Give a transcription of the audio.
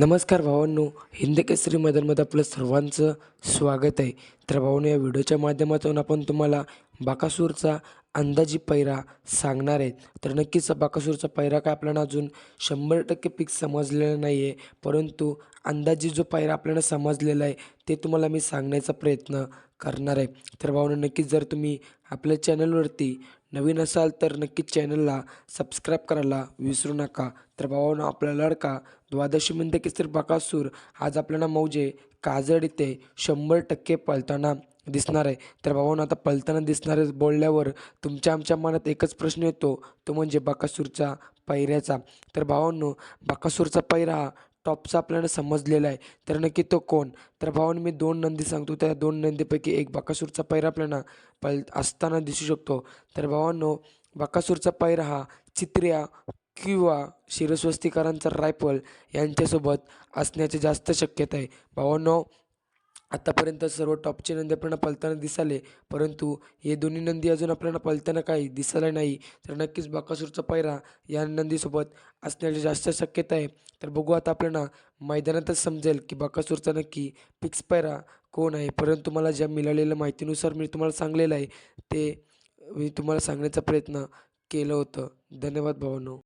नमस्कार भावांनो हिंद केसरी मैदानमध्ये आपलं सर्वांचं स्वागत आहे. तर भाऊन या व्हिडिओच्या माध्यमातून आपण तुम्हाला बाकासूरचा अंदाजी पैरा सांगणार आहेत. तर नक्कीच बाकासूरचा पैरा काय आपल्याला अजून शंभर टक्के पीक समजलेला नाही आहे परंतु अंदाजी जो पैरा आपल्याला समजलेला आहे ते तुम्हाला मी सांगण्याचा प्रयत्न करणार आहे. तर भावांनो नक्कीच जर तुम्ही आपल्या चॅनलवरती नवीन असाल तर नक्कीच चॅनलला सबस्क्राईब करायला विसरू नका. तर भावांनो आपला लडका द्वादशी मिनिटे केसरी बकासूर आज आपल्याला मौजे काजड इथे शंभर टक्के पळताना दिसणार आहे. तर भावांना आता पळताना दिसणार आहे बोलल्यावर तुमच्या आमच्या मनात एकच प्रश्न येतो. तो म्हणजे बकासूरचा पैऱ्याचा. तर भावांनो बकासूरचा पैरा हा टॉपचा आपल्याला समजलेला आहे. तर नक्की तो कोण? तर भावांनी मी दोन नंदी सांगतो. त्या दोन नंदीपैकी एक बकासूरचा पैरा आपल्याला पल असताना दिसू शकतो. तर भावांनो बकासूरचा पैरा हा चित्र्या किंवा शिरस्वस्तीकरांचा रायफल यांच्यासोबत असण्याची जास्त शक्यता आहे. भावांनो आत्तापर्यंत सर्व टॉपचे नंदी आपल्याला पलताना दिसाले परंतु हे दोन्ही नंदी अजून आपल्याला पलताना काही दिसायला नाही. तर नक्कीच बकासूरचा पायरा या नंदीसोबत असण्याची जास्त शक्यता आहे. तर बघू आता आपल्याला मैदानातच समजेल की बकासूरचा नक्की फिक्स पायरा कोण आहे. परंतु मला ज्या मिळालेल्या माहितीनुसार मी तुम्हाला सांगलेलं आहे ते मी तुम्हाला सांगण्याचा प्रयत्न केलं होतं. धन्यवाद भावांनो.